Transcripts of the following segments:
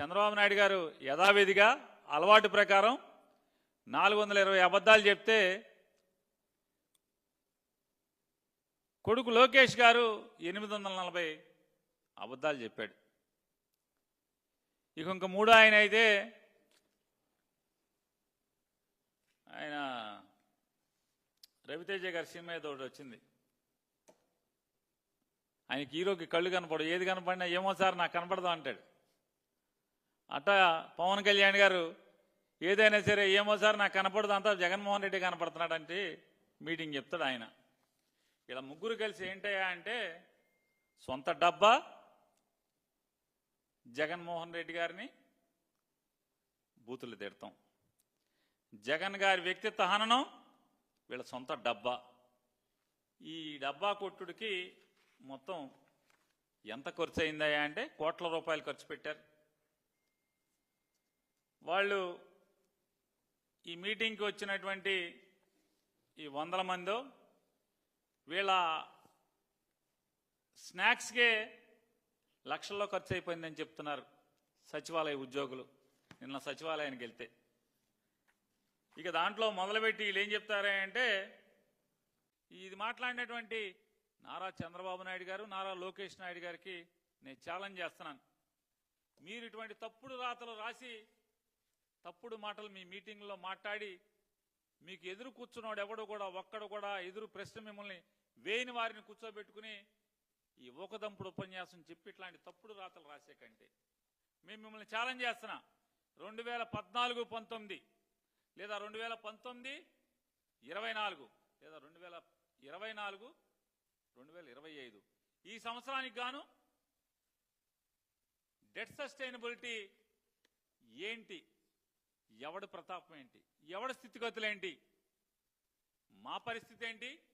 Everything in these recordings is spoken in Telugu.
చంద్రబాబు నాయుడు గారు యథావిధిగా అలవాటు ప్రకారం నాలుగు వందల ఇరవై అబద్ధాలు చెప్తే కొడుకు లోకేష్ గారు ఎనిమిది వందల నలభై అబద్ధాలు చెప్పాడు. ఇక ఇంక మూడో ఆయన అయితే ఆయన రవితేజ గారి సినిమా ఏదో ఒకటి వచ్చింది. ఆయనకి హీరోకి కళ్ళు కనపడు ఏది కనపడినా ఏమో సార్ నాకు కనపడదు అంటాడు. అట్టా పవన్ కళ్యాణ్ గారు ఏదైనా సరే ఏమో సార్ నాకు కనపడదు అంతా జగన్మోహన్ రెడ్డి కనపడుతున్నాడంటే మీటింగ్ చెప్తాడు ఆయన. ఇలా ముగ్గురు కలిసి ఏంటయ్యా అంటే సొంత డబ్బా జగన్మోహన్ రెడ్డి గారిని బూతులు తిడతాం. జగన్ గారి వ్యక్తిత్వ హననం వీళ్ళ సొంత డబ్బా. ఈ డబ్బా కొట్టుడికి మొత్తం ఎంత ఖర్చు అయిందయ్యా అంటే కోట్ల రూపాయలు ఖర్చు పెట్టారు. వాళ్ళు ఈ మీటింగ్కి వచ్చినటువంటి ఈ వందల మందో వీళ్ళ స్నాక్స్కే లక్షల్లో ఖర్చు అయిపోయిందని చెప్తున్నారు సచివాలయ ఉద్యోగులు. నిన్న సచివాలయానికి వెళ్తే. ఇక దాంట్లో మొదలుపెట్టి వీళ్ళు ఏం చెప్తారా అంటే ఇది మాట్లాడినటువంటి నారా చంద్రబాబు నాయుడు గారు నారా లోకేష్ నాయుడు గారికి నేను ఛాలెంజ్ చేస్తున్నాను. మీరు ఇటువంటి తప్పుడు రాతలు రాసి తప్పుడు మాటలు మీ మీటింగ్లో మాట్లాడి మీకు ఎదురు కూర్చున్నాడు ఎవడు కూడా ఒక్కడు కూడా ఎదురు ప్రశ్న మిమ్మల్ని వేయని వారిని కూర్చోబెట్టుకుని ఈ ఊకదంపుడు ఉపన్యాసం చెప్పి ఇట్లాంటి తప్పుడు రాతలు రాసే కంటే. మేము మిమ్మల్ని ఛాలెంజ్ చేస్తున్నా. రెండు వేల పద్నాలుగు పంతొమ్మిది లేదా రెండు వేల పంతొమ్మిది ఇరవై నాలుగు లేదా రెండు వేల ఇరవై నాలుగు రెండు వేల ఇరవై ఐదు. ఈ సంవత్సరానికి గాను డెట్ సస్టైనబిలిటీ ఏంటి? ఎవడి ప్రతాపం ఏంటి? ఎవడి స్థితిగతులు ఏంటి? మా పరిస్థితి ఏంటి?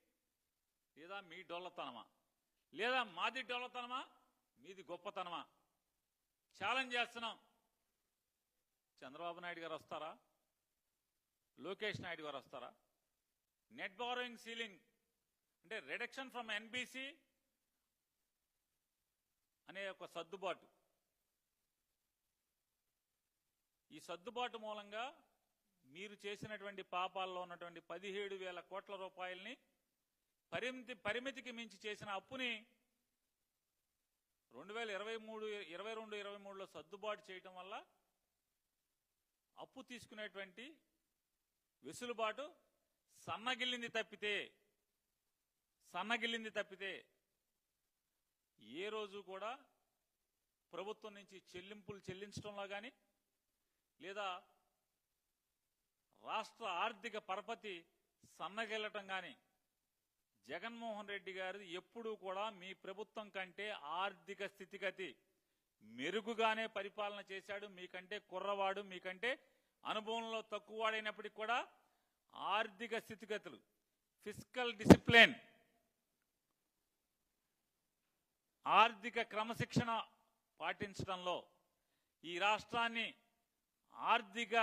లేదా మీ డొల్లతనమా? లేదా మాది డొల్లతనమా? మీది గొప్పతనమా? ఛాలెంజ్ చేస్తున్నాం. చంద్రబాబు నాయుడు గారు వస్తారా? లోకేష్ నాయుడు గారు వస్తారా? నెట్ బారోయింగ్ సీలింగ్ అంటే రిడక్షన్ ఫ్రమ్ ఎన్బిసి అనే ఒక సర్దుబాటు. ఈ సర్దుబాటు మూలంగా మీరు చేసినటువంటి పాపాల్లో ఉన్నటువంటి పదిహేడు వేల కోట్ల రూపాయల్ని పరిమితి పరిమితికి మించి చేసిన అప్పుని రెండు వేల ఇరవై మూడు ఇరవై రెండు ఇరవై మూడులో సర్దుబాటు చేయటం వల్ల అప్పు తీసుకునేటువంటి వెసులుబాటు సన్నగిల్లింది తప్పితే సన్నగిల్లింది తప్పితే ఏ రోజు కూడా ప్రభుత్వం నుంచి చెల్లింపులు చెల్లించడంలో కానీ లేదా రాష్ట్ర ఆర్థిక పరపతి సన్నగిల్లటం కానీ జగన్మోహన్ రెడ్డి గారు ఎప్పుడూ కూడా మీ ప్రభుత్వం కంటే ఆర్థిక స్థితిగతి మెరుగుగానే పరిపాలన చేశాడు. మీకంటే కుర్రవాడు మీకంటే అనుభవంలో తక్కువ వాడైనప్పటికీ కూడా ఆర్థిక స్థితిగతులు ఫిజికల్ డిసిప్లిన్ ఆర్థిక క్రమశిక్షణ పాటించడంలో ఈ రాష్ట్రాన్ని ఆర్థిక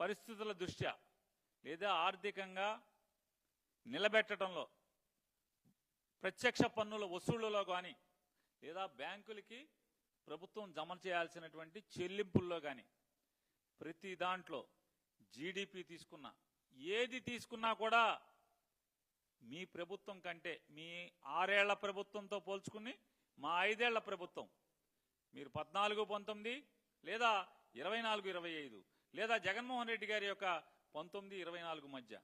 పరిస్థితుల దృష్ట్యా లేదా ఆర్థికంగా నిలబెట్టడంలో ప్రత్యక్ష పన్నుల వసూళ్ళలో కానీ లేదా బ్యాంకులకి ప్రభుత్వం జమ చేయాల్సినటువంటి చెల్లింపుల్లో కానీ ప్రతి దాంట్లో జీడిపి తీసుకున్నా ఏది తీసుకున్నా కూడా మీ ప్రభుత్వం కంటే మీ ఆరేళ్ళ ప్రభుత్వంతో పోల్చుకుని మా ఐదేళ్ళ ప్రభుత్వం మీరు పద్నాలుగు పంతొమ్మిది లేదా ఇరవై నాలుగు ఇరవై ఐదు. లేదా జగన్మోహన్ రెడ్డి గారి యొక్క పంతొమ్మిది ఇరవై నాలుగు మధ్య.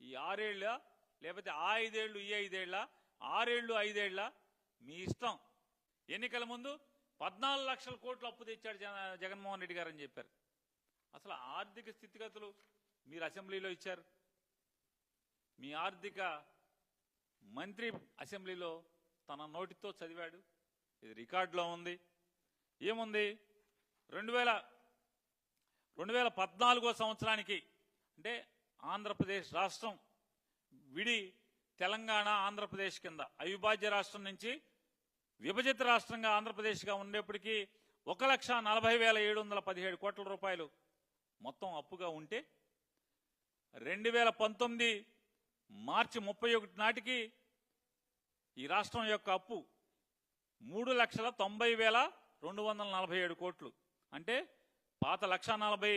ఈ ఆరేళ్ళ లేకపోతే ఆ ఐదేళ్ళు ఈ ఐదేళ్ళ ఆరేళ్ళు ఐదేళ్ళ మీ ఇష్టం. ఎన్నికల ముందు పద్నాలుగు లక్షల కోట్లు అప్పు తెచ్చాడు జగన్మోహన్ రెడ్డి గారు అని చెప్పారు. అసలు ఆర్థిక స్థితిగతులు మీరు అసెంబ్లీలో ఇచ్చారు. మీ ఆర్థిక మంత్రి అసెంబ్లీలో తన నోటితో చదివాడు. ఇది రికార్డులో ఉంది. ఏముంది? రెండు వేల రెండు వేల పద్నాలుగో సంవత్సరానికి అంటే ఆంధ్రప్రదేశ్ రాష్ట్రం విడి తెలంగాణ ఆంధ్రప్రదేశ్ కింద అవిభాజ్య రాష్ట్రం నుంచి విభజిత రాష్ట్రంగా ఆంధ్రప్రదేశ్గా ఉండేప్పటికీ ఒక లక్ష నలభై వేల ఏడు వందల పదిహేడు కోట్ల రూపాయలు మొత్తం అప్పుగా ఉంటే రెండు వేల పంతొమ్మిది మార్చి ముప్పై ఒకటి నాటికి ఈ రాష్ట్రం యొక్క అప్పు మూడు లక్షల తొంభై వేల రెండు వందల నలభై ఏడు కోట్లు. అంటే పాత లక్ష నలభై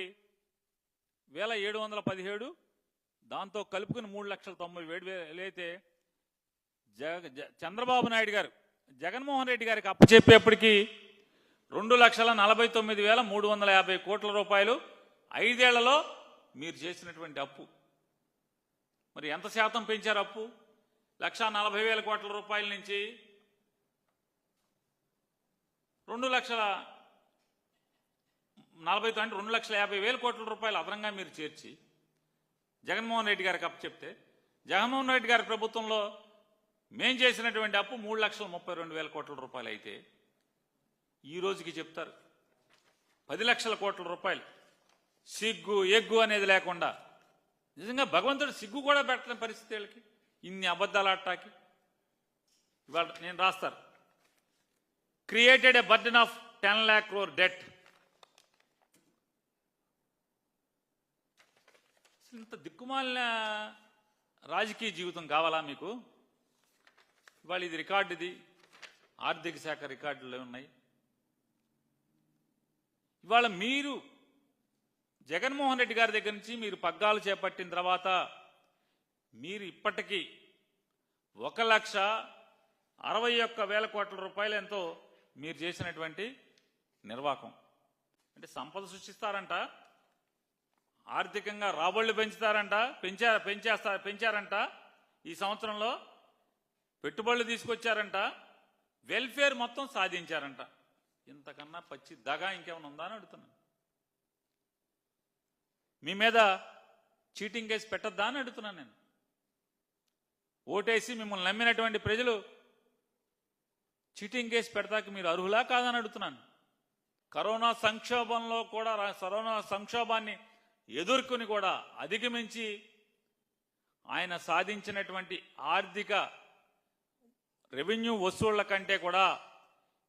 వేల ఏడు వందల పదిహేడు దాంతో కలుపుకుని మూడు లక్షల తొంభై ఏడు వేలు జగ జ- చంద్రబాబు నాయుడు గారు జగన్మోహన్ రెడ్డి గారికి అప్పచెప్పేప్పటికీ రెండు లక్షల నలభై తొమ్మిది వేల మూడు వందల యాభై కోట్ల రూపాయలు ఐదేళ్ళలో మీరు చేసినటువంటి అప్పు. మరి ఎంత శాతం పెంచారు అప్పు? లక్ష నలభై వేల కోట్ల రూపాయల నుంచి రెండు లక్షల నలభై అంటే రెండు లక్షల యాభై వేల కోట్ల రూపాయలు అదనంగా మీరు చేర్చి జగన్మోహన్ రెడ్డి గారికి అప్పచెప్తే జగన్మోహన్ రెడ్డి గారి ప్రభుత్వంలో మేం చేసినటువంటి అప్పు మూడు లక్షల ముప్పై రెండు వేల కోట్ల రూపాయలు అయితే ఈ రోజుకి చెప్తారు. పది లక్షల కోట్ల రూపాయలు. సిగ్గు ఎగ్గు అనేది లేకుండా నిజంగా భగవంతుడు సిగ్గు కూడా పెట్టలేని పరిస్థితి వీళ్ళకి. ఇన్ని అబద్ధాలు ఆడటాకి ఇవాళ నేను రాస్తారు created a burden of ten lakh crore debt ఇంత దిక్కుమాలిన రాజకీయ జీవితం కావాలా మీకు? ఇవాళ ఇది రికార్డు ఇది. ఆర్థిక శాఖ రికార్డులు ఉన్నాయి. ఇవాళ మీరు జగన్మోహన్ రెడ్డి గారి దగ్గర నుంచి మీరు పగ్గాలు చేపట్టిన తర్వాత మీరు ఇప్పటికీ ఒక లక్ష అరవై ఒక్క వేల కోట్ల రూపాయలు ఎంతో మీరు చేసినటువంటి నిర్వాహకం. అంటే సంపద సృష్టిస్తారంట. ఆర్థికంగా రాబడులు పెంచుతారంట పెంచా పెంచేస్తా పెంచారంట. ఈ సంవత్సరంలో పెట్టుబడులు తీసుకొచ్చారంట. వెల్ఫేర్ మొత్తం సాధించారంట. ఇంతకన్నా పచ్చి దగా ఇంకేమైనా ఉందా అని అడుగుతున్నాను. మీ మీద చీటింగ్ కేసు పెట్టద్దా అని అడుగుతున్నాను నేను. ఓటేసి మిమ్మల్ని నమ్మినటువంటి ప్రజలు చీటింగ్ కేసు పెడతాక మీరు అర్హులా కాదని అడుగుతున్నాను. కరోనా సంక్షోభంలో కూడా కరోనా సంక్షోభాన్ని ఎదుర్కొని కూడా అధిగమించి ఆయన సాధించినటువంటి ఆర్థిక రెవెన్యూ వసూళ్ళ కంటే కూడా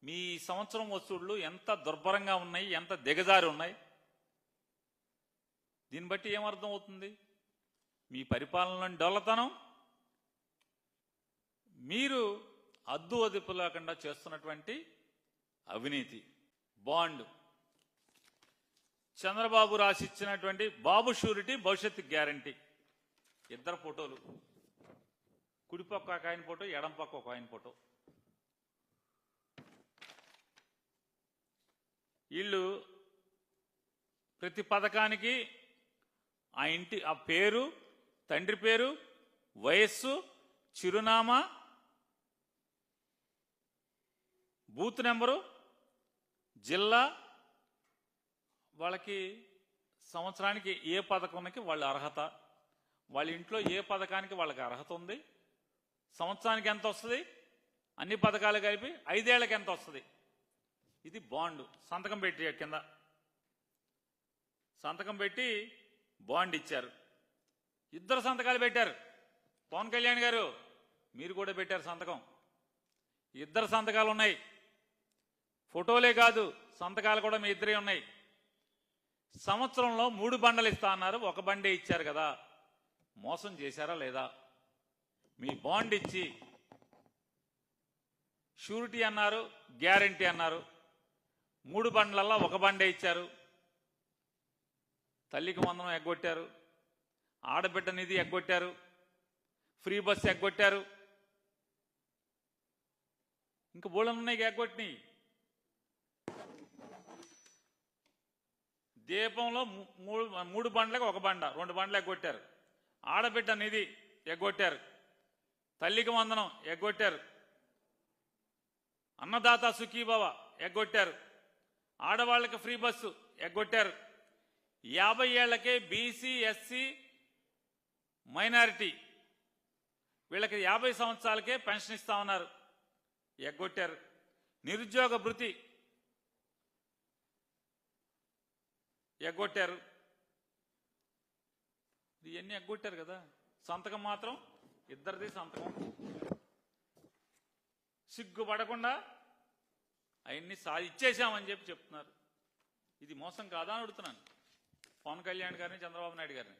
మీ సంవత్సరం వసూళ్ళు ఎంత దుర్భరంగా ఉన్నాయి ఎంత దిగజారి ఉన్నాయి? దీన్ని బట్టి ఏమర్థం అవుతుంది మీ పరిపాలనలోని డొల్లతనం మీరు అద్దు అదుపు లేకుండా చేస్తున్నటువంటి అవినీతి బాండ్ చంద్రబాబు రాసిచ్చినటువంటి బాబు షూరిటీ భవిష్యత్తు గ్యారంటీ. ఇద్దరు ఫోటోలు. కుడిపక్క ఒక ఆయన ఫోటో ఎడం పక్క ఒక ఆయన ఫోటో. వీళ్ళు ప్రతి పథకానికి ఆ ఇంటి ఆ పేరు తండ్రి పేరు వయస్సు చిరునామా బూత్ నెంబరు జిల్లా వాళ్ళకి సంవత్సరానికి ఏ పథకానికి వాళ్ళ అర్హత? వాళ్ళ ఇంట్లో ఏ పథకానికి వాళ్ళకి అర్హత ఉంది? సంవత్సరానికి ఎంత వస్తుంది? అన్ని పథకాలు కలిపి ఐదేళ్ళకి ఎంత వస్తుంది? ఇది బాండ్. సంతకం పెట్టి కింద. సంతకం పెట్టి బాండ్ ఇచ్చారు. ఇద్దరు సంతకాలు పెట్టారు. పవన్ కళ్యాణ్ గారు మీరు కూడా పెట్టారు సంతకం. ఇద్దరు సంతకాలు ఉన్నాయి. ఫోటోలే కాదు సంతకాలు కూడా మీ ఇద్దరే ఉన్నాయి. సంవత్సరంలో మూడు బండలు ఇస్తా అన్నారు. ఒక బండే ఇచ్చారు కదా. మోసం చేశారా లేదా? మీ బాండ్ ఇచ్చి షూరిటీ అన్నారు గ్యారంటీ అన్నారు. మూడు బండ్లల్లో ఒక బండే ఇచ్చారు. తల్లికి మందనం ఎగ్గొట్టారు. ఆడబిడ్డ నిధి ఎగ్గొట్టారు. Free bus ఎగ్గొట్టారు. ఇంక బోళం ఉన్నాయి ఎగ్గొట్టినాయి. దీపంలో మూడు మూడు బండ్లకు ఒక బండ రెండు బండ్లు ఎగ్గొట్టారు. ఆడబిడ్డ నిధి ఎగ్గొట్టారు. తల్లికి వందనం ఎగ్గొట్టారు. అన్నదాత సుఖీభవ ఎగ్గొట్టారు. ఆడవాళ్ళకి ఫ్రీ బస్సు ఎగ్గొట్టారు. యాభై ఏళ్ళకే బీసీ ఎస్సీ మైనారిటీ వీళ్ళకి యాభై సంవత్సరాలకే పెన్షన్ ఇస్తా ఉన్నారు. ఎగ్గొట్టారు. నిరుద్యోగ భృతి ఎగ్గొట్టారు. ఇవన్నీ ఎగ్గొట్టారు కదా. సంతకం మాత్రం ఇద్దరిది సంతకం. సిగ్గుపడకుండా అవన్నీ సా ఇచ్చేసామని చెప్పి చెప్తున్నారు. ఇది మోసం కాదా అని అడుగుతున్నాను. పవన్ కళ్యాణ్ గారిని చంద్రబాబు నాయుడు గారిని.